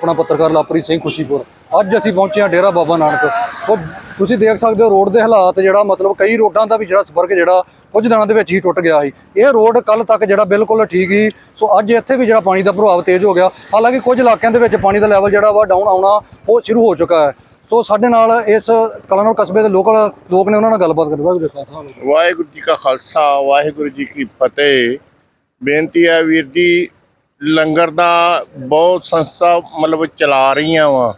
ਆਪਣਾ ਪੱਤਰਕਾਰ ਲਾਪਰੀ ਸਿੰਘ ਖੁਸ਼ੀਪੁਰ। ਅੱਜ ਅਸੀਂ ਪਹੁੰਚੇ ਹਾਂ ਡੇਰਾ ਬਾਬਾ ਨਾਨਕ। ਉਹ ਤੁਸੀਂ ਦੇਖ ਸਕਦੇ ਹੋ ਰੋਡ ਦੇ ਹਾਲਾਤ ਜਿਹੜਾ ਮਤਲਬ ਕਈ ਰੋਡਾਂ ਦਾ ਵੀ ਜਿਹੜਾ ਸੰਪਰਕ ਜਿਹੜਾ ਕੁਝ ਦਿਨਾਂ ਦੇ ਵਿੱਚ ਹੀ ਟੁੱਟ ਗਿਆ ਸੀ। ਇਹ ਰੋਡ ਕੱਲ ਤੱਕ ਜਿਹੜਾ ਬਿਲਕੁਲ ਠੀਕ ਹੀ ਸੋ ਅੱਜ ਇੱਥੇ ਵੀ ਜਿਹੜਾ ਪਾਣੀ ਦਾ ਪ੍ਰਭਾਵ ਤੇਜ਼ ਹੋ ਗਿਆ। ਹਾਲਾਂਕਿ ਕੁਝ ਇਲਾਕਿਆਂ ਦੇ ਵਿੱਚ ਪਾਣੀ ਦਾ ਲੈਵਲ ਜਿਹੜਾ ਵਾ ਡਾਊਨ ਆਉਣਾ ਉਹ ਸ਼ੁਰੂ ਹੋ ਚੁੱਕਾ ਹੈ। ਸੋ ਸਾਡੇ ਨਾਲ ਇਸ ਕਲਾਨੌਰ ਕਸਬੇ ਦੇ ਲੋਕਲ ਲੋਕ ਨੇ ਉਹਨਾਂ ਨਾਲ ਗੱਲਬਾਤ ਕਰਦੇ ਵਾਹਿਗੁਰੂ ਜੀ ਕਾ ਖਾਲਸਾ, ਵਾਹਿਗੁਰੂ ਜੀ ਕੀ ਫਤਿਹ। ਬੇਨਤੀ ਹੈ ਵੀਰ ਜੀ ਲੰਗਰ ਦਾ ਬਹੁਤ ਸੰਸਥਾ ਮਤਲਬ ਚਲਾ ਰਹੀਆਂ ਵਾ।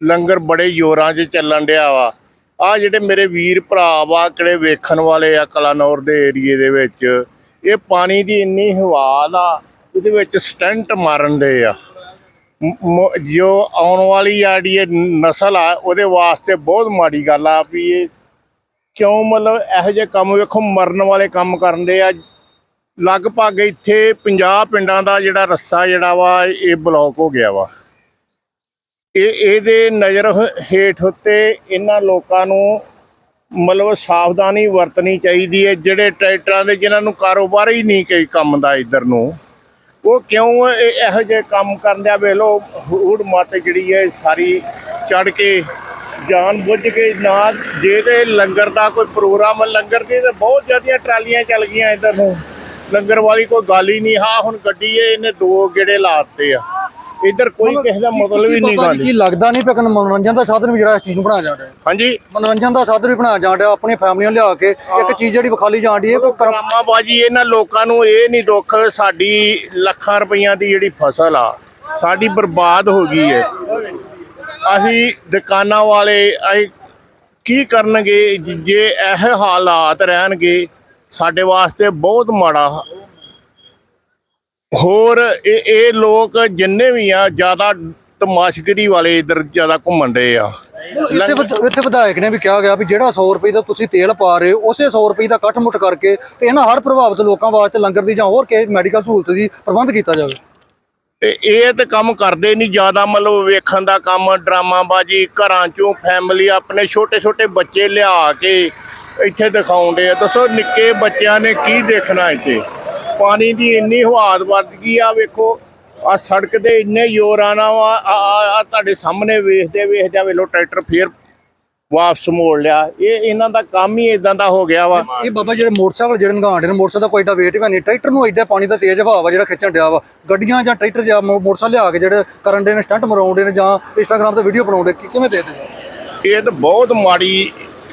ਲੰਗਰ ਬੜੇ ਜ਼ੋਰਾਂ 'ਚ ਚੱਲਣ ਡਿਆ ਵਾ। ਆ ਜਿਹੜੇ ਮੇਰੇ ਵੀਰ ਭਰਾ ਵਾ, ਕਿਹੜੇ ਵੇਖਣ ਵਾਲੇ ਆ ਕਲਾਨੌਰ ਦੇ ਏਰੀਏ ਦੇ ਵਿੱਚ, ਇਹ ਪਾਣੀ ਦੀ ਇੰਨੀ ਹਵਾ ਆ ਇਹਦੇ ਵਿੱਚ ਸਟੰਟ ਮਾਰਨ ਦੇ ਆ। ਜੋ ਆਉਣ ਵਾਲੀ ਆ ਜਿਹੜੀ ਇਹ ਨਸਲ ਆ, ਉਹਦੇ ਵਾਸਤੇ ਬਹੁਤ ਮਾੜੀ ਗੱਲ ਆ ਵੀ ਇਹ ਕਿਉਂ ਮਤਲਬ ਇਹੋ ਜਿਹੇ ਕੰਮ ਵੇਖੋ, ਮਰਨ ਵਾਲੇ ਕੰਮ ਕਰਨ ਦੇ ਆ। ਲਗਭਗ ਇੱਥੇ 50 ਪਿੰਡਾਂ ਦਾ ਜਿਹੜਾ ਰੱਸਾ ਜਿਹੜਾ ਵਾ, ਇਹ ਬਲੌਕ ਹੋ ਗਿਆ ਵਾ। ਇਹ, ਇਹਦੇ ਨਜ਼ਰ ਹੇਠ ਉੱਤੇ ਇਹਨਾਂ ਲੋਕਾਂ ਨੂੰ ਮਤਲਬ ਸਾਵਧਾਨੀ ਵਰਤਣੀ ਚਾਹੀਦੀ ਹੈ, ਜਿਹੜੇ ਟਰੈਕਟਰਾਂ ਦੇ ਜਿਨ੍ਹਾਂ ਨੂੰ ਕਾਰੋਬਾਰ ਹੀ ਨਹੀਂ ਕੋਈ ਕੰਮ ਦਾ ਇੱਧਰ ਨੂੰ। ਉਹ ਕਿਉਂ ਇਹ ਇਹੋ ਜਿਹੇ ਕੰਮ ਕਰਨ ਆ ਵੇਖ ਲਓ, ਹੂੜ ਮੱਤ ਜਿਹੜੀ ਹੈ, ਸਾਰੀ ਚੜ ਕੇ ਜਾਣ ਬੁੱਝ ਕੇ ਨਾ, ਜੇ ਤੇ ਲੰਗਰ ਦਾ ਕੋਈ ਪ੍ਰੋਗਰਾਮ, ਲੰਗਰ ਦੀ ਤੇ ਬਹੁਤ ਜ਼ਿਆਦੀਆਂ ਟਰਾਲੀਆਂ ਚੱਲ ਗਈਆਂ ਇੱਧਰ ਨੂੰ। ਲੰਗਰ ਵਾਲੀ ਕੋਈ ਗੱਲ ਹੀ ਨਹੀਂ ਹਾਂ ਹੁਣ ਗੱਡੀ ਹੈ ਇਹਨੇ ਦੋ ਗੇੜੇ ਲਾਤੇ ਆ। ਇੱਧਰ ਕੋਈ ਕਿਸੇ ਦਾ ਮਤਲਬ ਹੀ ਨਹੀਂ ਬਾਬਾ ਜੀ, ਗੱਲ। ਕੀ ਲੱਗਦਾ ਨਹੀਂ ਕਿ ਮਨੋਰੰਜਨ ਦਾ ਸਾਧਨ ਵੀ ਜਿਹੜਾ ਇਸ ਚੀਜ਼ ਨੂੰ ਬਣਾਇਆ ਜਾ ਰਿਹਾ। ਹੈ ਹਾਂਜੀ। ਮਨੋਰੰਜਨ ਦਾ ਸਾਧਨ ਵੀ ਬਣਾਇਆ ਜਾ ਰਿਹਾ ਆਪਣੀ ਫੈਮਲੀਆਂ ਲਿਆ ਕੇ ਇੱਕ ਚੀਜ਼ ਜਿਹੜੀ ਵਿਖਾਲੀ ਜਾਣ ਦੀ ਹੈ ਕੋਈ ਕਰਮ ਕਰਾਮਾਬਾਜੀ ਇਹਨਾਂ ਲੋਕਾਂ ਨੂੰ ਇਹ ਨਹੀਂ ਦੁੱਖ ਸਾਡੀ ਲੱਖਾਂ ਰੁਪਈਆਂ ਦੀ ਜਿਹੜੀ ਫਸਲ ਆ ਸਾਡੀ ਬਰਬਾਦ ਹੋ ਗਈ ਹੈ। ਅਸੀਂ ਦੁਕਾਨਾਂ ਵਾਲੇ ਅਸੀਂ ਕੀ ਕਰਨਗੇ ਜੇ ਇਹ ਹਾਲਾਤ ਰਹਿਣਗੇ ਸਾਡੇ ਵਾਸਤੇ ਬਹੁਤ ਮਾੜਾ। ਹੋਰ ਇਹ ਇਹ ਲੋਕ ਜਿੰਨੇ ਵੀ ਆ ਜ਼ਿਆਦਾ ਤਮਾਸ਼ਗਰੀ ਵਾਲੇ ਇਧਰ ਜ਼ਿਆਦਾ ਘੁੰਮਣ ਦੇ ਆ। ਇੱਥੇ ਵਿਧ- ਇੱਥੇ ਵਿਧਾਇਕ ਨੇ ਵੀ ਕਿਹਾ ਗਿਆ ਵੀ ਜਿਹੜਾ 100 ਰੁਪਏ ਦਾ ਤੁਸੀਂ ਤੇਲ ਪਾ ਰਹੇ ਹੋ ਉਸੇ 100 ਰੁਪਏ ਦਾ ਇਕੱਠ ਮੁੱਠ ਕਰਕੇ ਤੇ ਇਹਨਾਂ ਹਰ ਪ੍ਰਭਾਵਿਤ ਲੋਕਾਂ ਵਾਸਤੇ ਲੰਗਰ ਦੀ ਜਾਂ ਹੋਰ ਕਿਸੇ ਮੈਡੀਕਲ ਸਹੂਲਤ ਦੀ ਪ੍ਰਬੰਧ ਕੀਤਾ ਜਾਵੇ। ਤੇ ਇਹ ਤੇ ਕੰਮ ਕਰਦੇ ਨਹੀਂ ਜ਼ਿਆਦਾ ਮਤਲਬ ਵੇਖਣ ਦਾ ਕੰਮ ਡਰਾਮਾਬਾਜੀ ਘਰਾਂ ਚੋਂ ਫੈਮਿਲੀ ਆਪਣੇ ਛੋਟੇ ਛੋਟੇ ਬੱਚੇ ਲਿਆ ਕੇ ਇੱਥੇ ਦਿਖਾਉਂਦੇ ਆ। ਦੱਸੋ ਨਿੱਕੇ ਬੱਚਿਆਂ ਨੇ ਕੀ ਦੇਖਣਾ ਇੱਥੇ? ਪਾਣੀ ਦੀ ਇੰਨੀ ਹਵਾਦ ਵੱਧ ਗਈ ਆ ਵੇਖੋ। ਆ ਸੜਕ ਦੇ ਇੰਨੇ ਜ਼ੋਰ ਆਣਾ ਵਾ ਆ ਤੁਹਾਡੇ ਸਾਹਮਣੇ ਵੇਖਦੇ ਵੇਖਦੇ ਵੇਲੋ ਟਰੈਕਟਰ ਫੇਰ ਵਾਪਸ ਮੋੜ ਲਿਆ। ਇਹ ਇਹਨਾਂ ਦਾ ਕੰਮ ਹੀ ਇਦਾਂ ਦਾ ਹੋ ਗਿਆ ਵਾ। ਇਹ ਬਾਬਾ ਜਿਹੜੇ ਮੋਟਰਸਾਈਕਲ ਜਿਹੜੇ ਨਗਾਂਡੇ ਨੇ ਮੋਟਰਸਾਈਕਲ ਦਾ ਕੋਈ ਏਡਾ weight ਵੀ ਨਹੀਂ। ਟਰੈਕਟਰ ਨੂੰ ਏਡਾ ਪਾਣੀ ਦਾ ਤੇਜ਼ ਹਵਾ ਵਾ ਜਿਹੜਾ ਖਿੱਚਣ ਡਿਆ ਵਾ। ਗੱਡੀਆਂ ਜਾਂ ਟਰੈਕਟਰ ਜਾਂ ਮੋਟਰਸਾਈਕਲ ਲਿਆ ਕੇ ਜਿਹੜੇ ਕਰਨ ਦੇ ਨੇ ਸਟੰਟ ਮਰਾਉਂਦੇ ਨੇ ਜਾਂ ਇੰਸਟਾਗ੍ਰਾਮ ਤੇ ਵੀਡੀਓ ਬਣਾਉਂਦੇ ਕੀ- ਕਿਵੇਂ ਦੇ ਦੇ ਇਹ ਤਾਂ ਬਹੁਤ ਮਾੜੀ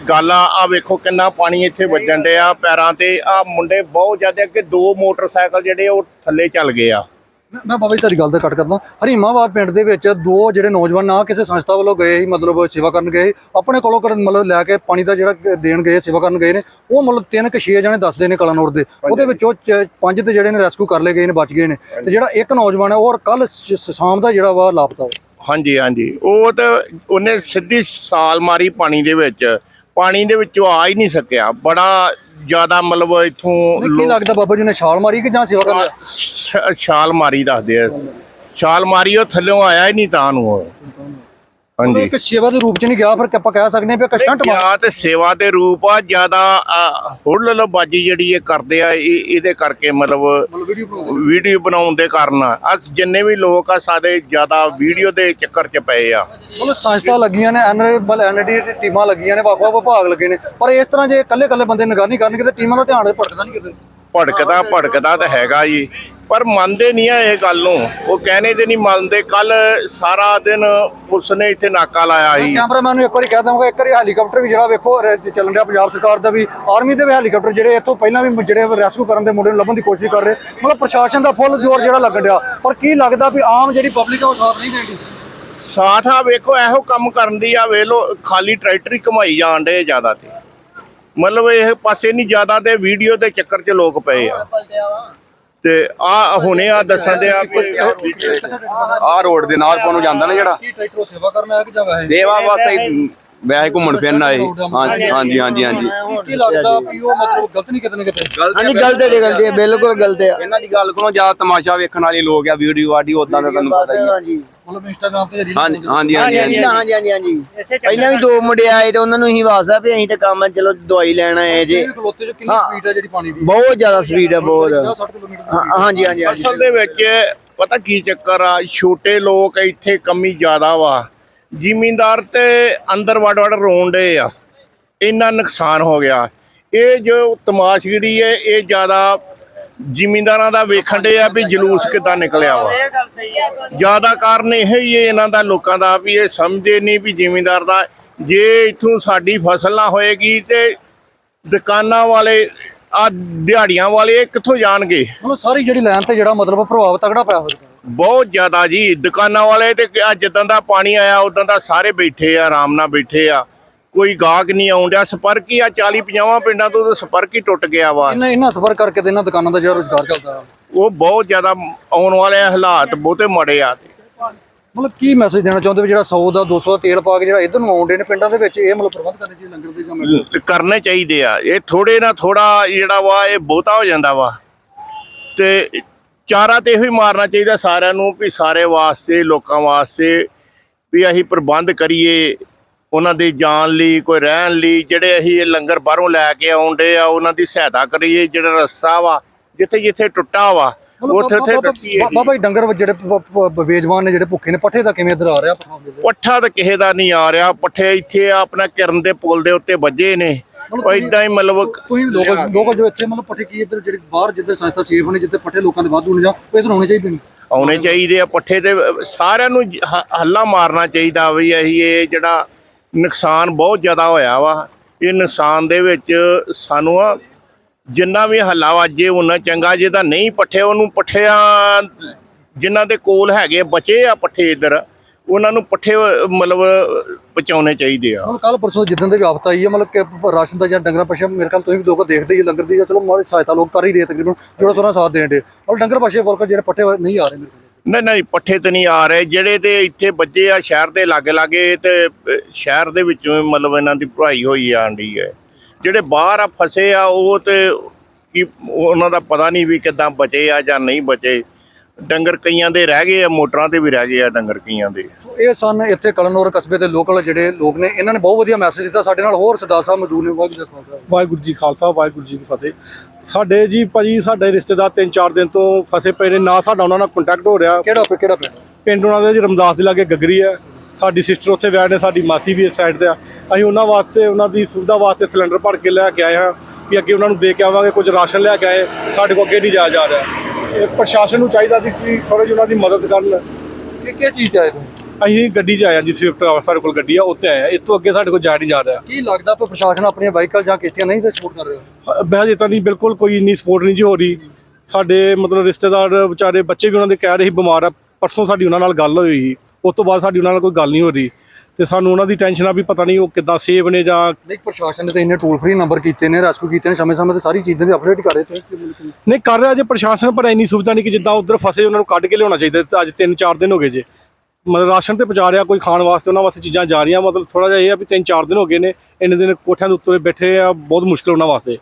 ਗੱਲ ਆ ਆ ਵੇਖੋ ਕਿੰਨਾ ਪਾਣੀ ਇੱਥੇ ਵੱਜਣ ਡਿਆ ਪੈਰਾਂ ਤੇ। ਆ ਮੁੰਡੇ ਬਹੁਤ ਜ਼ਿਆਦਾ ਅੱਗੇ ਦੋ ਮੋਟਰਸਾਈਕਲ ਜਿਹੜੇ ਉਹ ਥੱਲੇ ਚੱਲ ਗਏ ਆ। ਮੈਂ ਮੈਂ ਬਾਬਾ ਜੀ ਤੁਹਾਡੀ ਗੱਲ ਤੇ ਕੱਟ ਕਰਦਾ। ਹਰੀਮਾਬਾਦ ਪਿੰਡ ਦੇ ਵਿੱਚ ਦੋ ਜਿਹੜੇ ਨੌਜਵਾਨ ਨਾ ਕਿਸੇ ਸੰਸਥਾ ਵੱਲੋਂ ਗਏ ਸੀ ਮਤਲਬ ਸੇਵਾ ਕਰਨ ਗਏ ਆਪਣੇ ਕੋਲੋਂ ਕਰਨ ਮਤਲਬ ਲੈ ਕੇ ਪਾਣੀ ਦਾ ਜਿਹੜਾ ਦੇਣ ਗਏ ਸੇਵਾ ਕਰਨ ਗਏ ਨੇ। ਉਹ ਮਤਲਬ ਤਿੰਨ ਕਿ ਛੇ ਜਣੇ ਦੱਸਦੇ ਨੇ ਕਲਾਨੌਰ ਦੇ। ਉਹਦੇ ਵਿੱਚੋਂ ਚ- ਪੰਜ ਤੇ ਜਿਹੜੇ ਨੇ ਰੈਸਕਿਊ ਕਰ ਲਏ ਗਏ ਨੇ ਬਚ ਗਏ ਨੇ। ਤੇ ਜਿਹੜਾ ਇੱਕ ਨੌਜਵਾਨ ਹੈ ਉਹ ਕੱਲ ਸ਼ਾਮ ਦਾ ਜਿਹੜਾ ਵਾ ਲਾਪਤਾ ਹਾਂਜੀ ਹਾਂਜੀ। ਉਹ ਤਾਂ ਉਹਨੇ ਸਿੱਧੀ ਸਾਲ ਮਾਰੀ ਪਾਣੀ ਦੇ ਵਿੱਚ। ਪਾਣੀ ਦੇ ਵਿੱਚੋਂ ਆ ਹੀ ਨਹੀਂ ਸਕਿਆ ਬੜਾ ਜ਼ਿਆਦਾ ਮਤਲਬ ਇਥੋਂ ਕੀ ਲੱਗਦਾ ਬਾਬਾ ਜੀ ਨੇ ਛਾਲ ਮਾਰੀ ਕਿ ਜਾਂ ਸੇਵਾ ਗਿਆ? ਛਾਲ ਮਾਰੀ ਦੱਸਦੇ ਆ ਛਾਲ ਮਾਰੀ ਉਹ ਥੱਲਿਓਂ ਆਇਆ ਹੀ ਨਹੀਂ ਤਾਂ ਨੂੰ ਉਹ। ਹਾਂਜੀ। ਇੱਕ ਸੇਵਾ ਦੇ ਰੂਪ ਚ ਨਹੀਂ ਗਿਆ ਫਿਰ ਆਪਾਂ ਕਹਿ ਸਕਦੇ ਹਾਂ ਵੀ ਇੱਕ ਸਟੰਟ ਮਾਰ ਜਾਂ ਤੇ ਸੇਵਾ ਦੇ ਰੂਪ ਆ ਜ਼ਿਆਦਾ ਹੁੱਲ ਬਾਜੀ ਜਿਹੜੀ ਇਹ ਕਰਦੇ ਆ ਇਹ ਇਹਦੇ ਕਰਕੇ ਮਤਲਬ ਵੀਡੀਓ ਬਣਾਉਣ ਦੇ ਕਾਰਨ ਅਸ ਜਿੰਨੇ ਵੀ ਲੋਕ ਆ ਸਾਡੇ ਜ਼ਿਆਦਾ ਵੀਡੀਓ ਦੇ ਚੱਕਰ 'ਚ ਪਏ ਆ। ਮਤਲਬ ਸੰਸਥਾ ਲੱਗੀਆਂ ਨੇ ਐਨਰੇਬਲ ਐਨਡੀ ਟੀਮਾਂ ਲੱਗੀਆਂ ਨੇ ਵੱਖ-ਵੱਖ ਵਿਭਾਗ ਲੱਗੇ ਨੇ। ਪਰ ਇਸ ਤਰ੍ਹਾਂ ਜੇ ਇਕੱਲੇ-ਇਕੱਲੇ ਬੰਦੇ ਨਿਗਰਾਨੀ ਕਰਨਗੇ ਤੇ ਟੀਮਾਂ ਦਾ ਧਿਆਨ ਭਟਕਦਾ ਨਹੀਂ ਕਿਤੇ। ਭੜਕਦਾ ਭੜਕਦਾ ਤਾਂ ਹੈਗਾ ਜੀ। ਪਰ ਮੰਨਦੇ ਨਹੀਂ ਆ ਇਹ ਗੱਲ ਨੂੰ। ਉਹ ਕਹਿੰਦੇ ਤੇ ਨਹੀਂ ਮੰਨਦੇ। ਕੱਲ ਸਾਰਾ ਦਿਨ ਪੁਲਿਸ ਨੇ ਇੱਥੇ ਨਾਕਾ ਲਾਇਆ ਸੀ। ਕੈਮਰਾਮੈਨ ਨੂੰ ਇੱਕ ਵਾਰੀ ਕਹਿ ਦਵਾਂਗਾ ਇੱਕ ਵਾਰੀ ਹੈਲੀਕਾਪਟਰ ਵੀ ਜਿਹੜਾ ਵੇਖੋ ਚੱਲਣ ਰਿਹਾ ਪੰਜਾਬ ਸਰਕਾਰ ਦਾ ਵੀ ਆਰਮੀ ਦੇ ਵੀ ਹੈਲੀਕਾਪਟਰ ਜਿਹੜੇ ਇੱਥੋਂ ਪਹਿਲਾਂ ਵੀ ਜਿਹੜੇ ਰੈਸਕਿਊ ਕਰਨ ਦੇ ਮੁੰਡੇ ਨੂੰ ਲੱਭਣ ਦੀ ਕੋਸ਼ਿਸ਼ ਕਰ ਰਹੇ। ਮਤਲਬ ਪ੍ਰਸ਼ਾਸਨ ਦਾ ਫੁੱਲ ਜ਼ੋਰ ਜਿਹੜਾ ਲੱਗਣ ਡਿਆ। ਪਰ ਕੀ ਲੱਗਦਾ ਵੀ ਆਮ ਜਿਹੜੀ ਪਬਲਿਕ ਆ ਉਹ ਸਾਥ ਨਹੀਂ ਦੇਗੀ ਸਾਥ ਆ ਵੇਖੋ ਇਹੋ ਕੰਮ ਕਰਨ ਦੀ ਆ ਵੇਖ ਲੋ ਖਾਲੀ ਟਰੈਕਟਰ ਹੀ ਕਮਾਈ ਜਾਣ ਡੇ ਜ਼ਿਆਦਾ ਤੇ। ਮਤਲਬ ਇਹ ਪਾਸੇ ਨਹੀਂ ਜ਼ਿਆਦਾ ਤੇ ਵੀਡੀਓ ਦੇ ਚੱਕਰ 'ਚ ਲੋਕ ਪਏ ਆ। ਤੇ ਆ ਹੁਣੇ ਆ ਦੱਸਣ ਦੇ ਆ ਆਹ ਰੋਡ ਦੇ ਨਾਲ ਪਾ ਨੂੰ ਜਾਂਦਾ ਨਾ ਜਿਹੜਾ। ਕੀ ਟਰੈਕਟਰ ਸੇਵਾ ਕਰਨ ਆਇਆ ਕਿ ਜਾਂ ਵੈਸੇ? ਸੇਵਾ ਵਾਸਤੇ ਹੀ ਵੈਸੇ ਘੁੰਮਣ ਫਿਰਨ ਆਏ ਹਾਂਜੀ ਹਾਂਜੀ ਹਾਂਜੀ ਹਾਂਜੀ ਕੀ ਲੱਗਦਾ ਵੀ ਉਹ ਮਤਲਬ ਗਲਤ ਨਹੀਂ ਕਿਤੇ ਨਾ ਕਿਤੇ? ਹਾਂਜੀ ਗਲਤ ਹੈ ਜੀ, ਗਲਤ ਹੈ ਬਿਲਕੁਲ ਗਲਤ ਹੈ। ਇਹਨਾਂ ਦੀ ਗੱਲ ਕੋਲੋਂ ਜ਼ਿਆਦਾ ਤਮਾਸ਼ਾ ਵੇਖਣ ਵਾਲੇ ਲੋਕ ਆ ਵੀਡੀਓ ਆਡੀਓ ਉਦਾਂ ਦਾ ਤੁਹਾਨੂੰ ਪਤਾ ਹੀ ਆ ਹਾਂਜੀ। ਮਤਲਬ ਇੰਸਟਾਗ੍ਰਾਮ ਤੇ ਰੀਲ ਹਾਂਜੀ ਹਾਂਜੀ ਹਾਂਜੀ ਹਾਂਜੀ ਹਾਂਜੀ। ਹਾਂਜੀ ਹਾਂਜੀ ਪਹਿਲਾਂ ਵੀ ਦੋ ਮੁੰਡੇ ਆਏ ਤੇ ਉਹਨਾਂ ਨੂੰ ਹੀ ਵਾਸਾ ਵੀ ਅਸੀਂ ਤੇ ਕੰਮ ਹੈ, ਚਲੋ ਦਵਾਈ ਲੈਣ ਆਏ ਜੇ। ਖਲੋਤੇ ਜੋ ਕਿੰਨੀ ਸਪੀਡ ਹੈ ਜਿਹੜੀ ਪਾਣੀ ਦੀ। ਬਹੁਤ ਜ਼ਿਆਦਾ ਸਪੀਡ ਹੈ ਬਹੁਤ। 60 ਕਿਲੋਮੀਟਰ ਹਾਂ- ਹਾਂਜੀ ਹਾਂਜੀ ਹਾਂਜੀ। ਅਸਲ ਦੇ ਵਿੱਚ ਪਤਾ ਕੀ ਚੱਕਰ ਆ ਛੋਟੇ ਲੋਕ ਇੱਥੇ ਕਮੀ ਜ਼ਿਆਦਾ ਵਾ। ਜ਼ਿਮੀਂਦਾਰ ਤੇ ਅੰਦਰ ਵੜ ਵੜ ਰੋਂਡੇ ਆ। ਇੰਨਾ ਨੁਕਸਾਨ ਹੋ ਗਿਆ। ਇਹ ਜੋ ਤਮਾਸ਼ਗੀਰੀ ਹੈ, ਇਹ ਜ਼ਿਆਦਾ ਜ਼ਿਮੀਂਦਾਰਾਂ ਦਾ ਵੇਖਣ ਦੇ ਆ ਵੀ ਜਲੂਸ ਕਿਦਾਂ ਨਿਕਲਿਆ ਵਾ। ਜ਼ਿਆਦਾ ਕਾਰਨ ਇਹ ਹੀ ਹੈ ਇਹਨਾਂ ਦਾ, ਲੋਕਾਂ ਦਾ ਵੀ ਇਹ ਸਮਝੇ ਨਹੀਂ ਵੀ ਜ਼ਿਮੀਂਦਾਰ ਦਾ। ਜੇ ਇਥੋਂ ਸਾਡੀ ਫਸਲ ਨਾ ਹੋਏਗੀ ਤੇ ਦੁਕਾਨਾਂ ਵਾਲੇ ਆ ਦਿਹਾੜੀਆਂ ਵਾਲੇ ਇਹ ਕਿੱਥੋਂ ਜਾਣਗੇ? ਮਤਲਬ ਸਾਰੀ ਜਿਹੜੀ ਲਾਈਨ ਤੇ ਜਿਹੜਾ ਮਤਲਬ ਪ੍ਰਭਾਵ ਤਗੜਾ ਪਿਆ ਹੋਇਆ ਬਹੁਤ ਜ਼ਿਆਦਾ ਜੀ। ਦੁਕਾਨਾਂ ਵਾਲੇ ਤੇ ਆ ਜਿੱਦਾਂ ਦਾ ਪਾਣੀ ਆਇਆ ਉਦਾਂ ਦਾ ਸਾਰੇ ਬੈਠੇ ਆ ਆਰਾਮ ਨਾਲ ਬੈਠੇ ਆ। ਕੋਈ ਗਾਹਕ ਨਹੀਂ ਆਉਂਦਿਆ ਸੰਪਰਕ ਹੀ ਆ 40 50 ਪਿੰਡਾਂ ਤੋਂ ਸੰਪਰਕ ਹੀ ਟੁੱਟ ਗਿਆ ਵਾ। ਇਹਨਾਂ ਇਹਨਾਂ ਸਫਰ ਕਰਕੇ ਤੇ ਇਹਨਾਂ ਦੁਕਾਨਾਂ ਦਾ ਜਿਹੜਾ ਰੋਜ਼ਗਾਰ ਚੱਲਦਾ ਉਹ ਬਹੁਤ ਜ਼ਿਆਦਾ ਆਉਣ ਵਾਲੇ ਹਾਲਾਤ ਬਹੁਤੇ ਮਾੜੇ ਆ ਮਤਲਬ ਕੀ ਮੈਸੇਜ ਦੇਣਾ ਚਾਹੁੰਦੇ ਵੀ ਜਿਹੜਾ 100 ਦਾ 200 ਦਾ ਤੇਲ ਪਾ ਕੇ ਜਿਹੜਾ ਇਧਰ ਨੂੰ ਆਉਂਦੇ ਨੇ ਪਿੰਡਾਂ ਦੇ ਵਿੱਚ ਇਹ ਮਤਲਬ ਪ੍ਰਬੰਧ ਕਰਨੇ ਚਾਹੀਦੇ ਲੰਗਰ ਦੇ ਮਿਲ ਕਰਨੇ ਚਾਹੀਦੇ ਆ। ਇਹ ਥੋੜੇ ਨਾ ਥੋੜਾ ਜਿਹੜਾ ਵਾ ਇਹ ਬਹੁਤਾ ਹੋ ਜਾਂਦਾ ਵਾ। ਤੇ ਚਾਰਾ ਤੇ ਇਹੋ ਹੀ ਮਾਰਨਾ ਚਾਹੀਦਾ ਸਾਰਿਆਂ ਨੂੰ ਵੀ ਸਾਰੇ ਵਾਸਤੇ ਲੋਕਾਂ ਵਾਸਤੇ ਵੀ ਅਸੀਂ ਪ੍ਰਬੰਧ ਕਰੀਏ ਉਹਨਾਂ ਦੀ ਜਾਨ ਲਈ ਕੋਈ ਰਹਿਣ ਲਈ ਜਿਹੜੇ ਅਸੀਂ ਇਹ ਲੰਗਰ ਬਾਹਰੋਂ ਲੈ ਕੇ ਆਉਂਦੇ ਆ ਉਹਨਾਂ ਦੀ ਸਹਾਇਤਾ ਕਰੀਏ ਜਿਹੜਾ ਰਸਤਾ ਵਾ ਜਿੱਥੇ ਜਿੱਥੇ ਟੁੱਟਾ ਵਾ ਉੱਥੇ ਉੱਥੇ ਦੱਸੀਏ। ਬਾਬਾ ਜੀ ਡੰਗਰ ਜਿਹੜੇ ਬੇਜਵਾਨ ਨੇ ਜਿਹੜੇ ਭੁੱਖੇ ਨੇ ਪੱਠੇ ਦਾ ਕਿਵੇਂ ਇਧਰ ਆ ਰਿਹਾ? ਪੱਠਾ ਤਾਂ ਕਿਸੇ ਦਾ ਨਹੀਂ ਆ ਰਿਹਾ ਪੱਠੇ ਇੱਥੇ ਆਪਣਾ ਕਿਰਨ ਦੇ ਪੁਲ ਦੇ ਉੱਤੇ ਵੱਜੇ ਨੇ ਉਹ ਇਦਾਂ ਹੀ ਮਤਲਬ ਕੋਈ ਲੋਕ ਲੋਕ ਜੋ ਇੱਥੇ ਮਤਲਬ ਪੱਠੇ ਕੀ ਇੱਧਰ ਜਿਹੜੇ ਬਾਹਰ ਜਿੱਧਰ ਸੰਸਥਾ ਸੇਫ ਨੇ ਜਿੱਥੇ ਪੱਠੇ ਲੋਕਾਂ ਦੇ ਵਾਧੂ ਨੇ ਜਾਂ ਉਹ ਇੱਧਰ ਹੋਣੇ ਚਾਹੀਦੇ ਨੇ? ਆਉਣੇ ਚਾਹੀਦੇ ਆ ਪੱਠੇ ਤੇ ਸਾਰਿਆਂ ਨੂੰ ਹੱਲਾ ਮਾਰਨਾ ਚਾਹੀਦਾ ਵੀ ਅਸੀਂ ਇਹ ਜਿਹੜਾ ਨੁਕਸਾਨ ਬਹੁਤ ਜ਼ਿਆਦਾ ਹੋਇਆ ਵਾ। ਇਹ ਨੁਕਸਾਨ ਦੇ ਵਿੱਚ ਸਾਨੂੰ ਆ ਜਿੰਨਾ ਵੀ ਹੱਲਾ ਵਾਜੇ ਉਹਨਾਂ ਚੰਗਾ ਜੇ ਤਾਂ ਨਹੀਂ ਪੱਠੇ ਉਹਨੂੰ ਪੱਠਿਆਂ ਜਿਨ੍ਹਾਂ ਦੇ ਕੋਲ ਹੈਗੇ ਬਚੇ ਆ ਪੱਠੇ ਇੱਧਰ। ਉਹਨਾਂ ਨੂੰ ਪੱਠੇ ਮਤਲਬ ਪਹੁੰਚਾਉਣੇ ਚਾਹੀਦੇ ਆ। ਮਤਲਬ ਕੱਲ ਪਰਸੋਂ ਜਿੱਦਾਂ ਦੇ ਵੀ ਆਫਤ ਆਈ ਹੈ ਮਤਲਬ ਕਿ ਰਾਸ਼ਨ ਦਾ ਜਾਂ ਡੰਗਰਾਂ ਪਸ਼ੇ ਮੇਰੇ ਖਿਆਲ ਤੁਸੀਂ ਵੀ ਲੋਕ ਦੇਖਦੇ ਹੀ ਲੰਗਰ ਦੀ ਜਾਂ ਚਲੋ ਮਾੜੀ ਸਹਾਇਤਾ ਲੋਕ ਕਰ ਹੀ ਰਹੇ ਤਕਰੀਬਨ ਜਿਹੜਾ ਸੋਨਾ ਸਾਥ ਦੇਣ ਦੇ। ਔਰ ਡੰਗਰ ਪਸ਼ੇ ਵਰਕਰ ਜਿਹੜੇ ਪੱਠੇ ਨਹੀਂ ਆ ਰਹੇ ਮੇਰੇ ਕੋਲ ਨਹੀਂ ਨਹੀਂ ਪੱਠੇ ਤੇ ਨਹੀਂ ਆ ਰਹੇ। ਜਿਹੜੇ ਤੇ ਇੱਥੇ ਵੱਜੇ ਆ ਸ਼ਹਿਰ ਦੇ ਲਾਗੇ ਲਾਗੇ ਤੇ ਸ਼ਹਿਰ ਦੇ ਵਿੱਚੋਂ ਮਤਲਬ ਇਹਨਾਂ ਦੀ ਭਰਾਈ ਹੋਈ ਆਂਦੀ ਹੈ। ਜਿਹੜੇ ਬਾਹਰ ਆ ਫਸੇ ਆ ਉਹ ਤੇ ਕੀ ਉਹਨਾਂ ਦਾ ਪਤਾ ਨਹੀਂ ਵੀ ਕਿੱਦਾਂ ਬਚੇ ਆ ਜਾਂ ਨਹੀਂ ਬਚੇ। ਡੰਗਰ ਕਈਆਂ ਦੇ ਰਹਿ ਗਏ ਆ ਮੋਟਰਾਂ ਤੇ ਵੀ ਰਹਿ ਗਏ ਆ ਡੰਗਰ ਕਈਆਂ ਦੇ। ਸੋ ਇਹ ਸਨ ਇੱਥੇ ਕਲਨੌਰ ਕਸਬੇ ਦੇ ਲੋਕਲ ਜਿਹੜੇ ਲੋਕ ਨੇ ਇਹਨਾਂ ਨੇ ਬਹੁਤ ਵਧੀਆ ਮੈਸੇਜ ਦਿੱਤਾ ਸਾਡੇ ਨਾਲ। ਹੋਰ ਸਰਦਾਰ ਸਾਹਿਬ ਮੌਜੂਦ ਨੇ ਵਾਹਿਗੁਰੂ ਜੀ ਕਾ ਖਾਲਸਾ। ਵਾਹਿਗੁਰੂ ਜੀ ਖਾਲਸਾ ਵਾਹਿਗੁਰੂ ਜੀ ਕੀ ਫਤਿਹ। ਸਾਡੇ ਜੀ ਭਾਜੀ ਸਾਡੇ ਰਿਸ਼ਤੇਦਾਰ ਤਿੰਨ ਚਾਰ ਦਿਨ ਤੋਂ ਫਸੇ ਪਏ ਨੇ ਨਾ ਸਾਡਾ ਉਹਨਾਂ ਨਾਲ ਕੰਟੈਕਟ ਹੋ ਰਿਹਾ। ਕਿਹੜਾ ਪਿੰਡ- ਕਿਹੜਾ ਪਿੰਡ? ਪਿੰਡ ਉਹਨਾਂ ਦੇ ਜੀ ਰਮਦਾਸ ਦੇ ਲਾਗੇ ਗੱਗਰੀ ਹੈ। ਸਾਡੀ ਸਿਸਟਰ ਉੱਥੇ ਵਿਆਹ ਨੇ ਸਾਡੀ ਮਾਸੀ ਵੀ ਇਸ ਸਾਈਡ ਤੇ ਆ। ਅਸੀਂ ਉਹਨਾਂ ਵਾਸਤੇ ਉਹਨਾਂ ਦੀ ਸੁਵਿਧਾ ਵਾਸਤੇ ਸਿਲੰਡਰ ਭਰ ਕੇ ਲੈ ਕੇ ਆਏ ਹਾਂ ਵੀ ਅੱਗੇ ਉਹਨਾਂ ਨੂੰ ਦੇ ਕੇ ਆਵਾਂਗੇ ਕੁਝ ਰਾਸ਼ਨ ਲੈ ਕੇ ਆਏ। ਸਾਡੇ ਕੋਲ ਅੱਗੇ ਨਹੀਂ ਜਾਇਆ ਜਾ ਰਿਹਾ। ਇਹ ਪ੍ਰਸ਼ਾਸਨ ਨੂੰ ਚਾਹੀਦਾ ਸੀ ਕਿ ਥੋੜੀ ਜਿਹੀ ਉਹਨਾਂ ਦੀ ਮਦਦ ਕਰਨ। ਕਿ ਕੀ ਚੀਜ਼ ਆਏ ਤੁਸੀਂ? ਅਸੀਂ ਗੱਡੀ 'ਚ ਹਾਂ ਜੀ ਸਵਿਫਟ ਸਾਡੇ ਕੋਲ ਗੱਡੀ ਆ ਉੱਤੇ ਹਾਂ ਇਸ ਤੋਂ ਅੱਗੇ ਸਾਡੇ ਕੋਲ ਜਾ ਨਹੀਂ ਜਾ ਰਿਹਾ। ਕੀ ਲੱਗਦਾ ਕਿ ਪ੍ਰਸ਼ਾਸਨ ਆਪਣੀਆਂ ਬਾਈਕਾਂ ਜਾਂ ਕਿਸ਼ਤੀਆਂ ਨਹੀਂ ਤੇ ਸਪੋਰਟ ਕਰ ਰਿਹਾ ਬਹਿ ਤਾਂ ਨਹੀਂ ਬਿਲਕੁਲ ਕੋਈ ਇੰਨੀ ਸਪੋਰਟ ਨਹੀਂ ਜੀ ਹੋ ਰਹੀ। ਸਾਡੇ ਮਤਲਬ ਰਿਸ਼ਤੇਦਾਰ ਵਿਚਾਰੇ ਬੱਚੇ ਵੀ ਉਹਨਾਂ ਦੇ ਕਹਿ ਰਹੇ ਸੀ ਬਿਮਾਰ ਆ। ਪਰਸੋਂ ਸਾਡੀ ਉਹਨਾਂ ਨਾਲ ਗੱਲ ਹੋਈ ਸੀ। ਉਸ ਤੋਂ ਬਾਅਦ ਸਾਡੀ ਉਹਨਾਂ ਨਾਲ ਕੋਈ ਗੱਲ ਨਹੀਂ ਹੋ ਰਹੀ। ਤੇ ਸਾਨੂੰ ਉਹਨਾਂ ਦੀ ਟੈਨਸ਼ਨ ਆ ਵੀ ਪਤਾ ਨਹੀਂ ਉਹ ਕਿੱਦਾਂ ਸੇਵ ਨੇ ਜਾਂ ਨਹੀਂ ਪ੍ਰਸ਼ਾਸਨ ਨੇ ਤਾਂ ਇੰਨੇ ਟੋਲ ਫ੍ਰੀ ਨੰਬਰ ਕੀਤੇ ਨੇ ਰੈਸਕਿਊ ਕੀਤੇ ਨੇ ਸਮੇਂ ਸਮੇਂ ਤੇ ਸਾਰੀ ਚੀਜ਼ਾਂ ਦੀ ਅਪਡੇਟ ਕਰ ਰਹੇ ਤੇ ਨਹੀਂ ਕਰ ਰਿਹਾ ਜੇ ਪ੍ਰਸ਼ਾਸਨ ਪਰ ਇੰਨੀ ਸੁਵਿਧਾ ਨਹੀਂ ਕਿ ਜਿੱਦਾਂ ਉਧਰ ਫਸੇ ਉਹਨਾਂ ਨੂੰ ਕੱਢ ਕੇ ਲਿਆਉਣਾ ਚਾਹੀਦਾ ਅੱਜ 3-4 ਦਿਨ ਹੋ ਗਏ ਜੇ। ਮਤਲਬ ਰਾਸ਼ਨ ਤੇ ਪਹੁੰਚਾ ਰਿਹਾ ਕੋਈ ਖਾਣ ਵਾਸਤੇ ਉਹਨਾਂ ਵਾਸਤੇ ਚੀਜ਼ਾਂ ਜਾ ਰਹੀਆਂ ਮਤਲਬ ਥੋੜਾ ਜਿਹਾ ਇਹ ਆ ਵੀ 3-4 ਦਿਨ ਹੋ ਗਏ ਨੇ ਇੰਨੇ ਦਿਨ ਕੋਠਿਆਂ ਦੇ ਉੱਤੇ ਬੈਠੇ ਆ ਬਹੁਤ ਮੁਸ਼ਕਲ ਉਹਨਾਂ ਵਾਸਤੇ।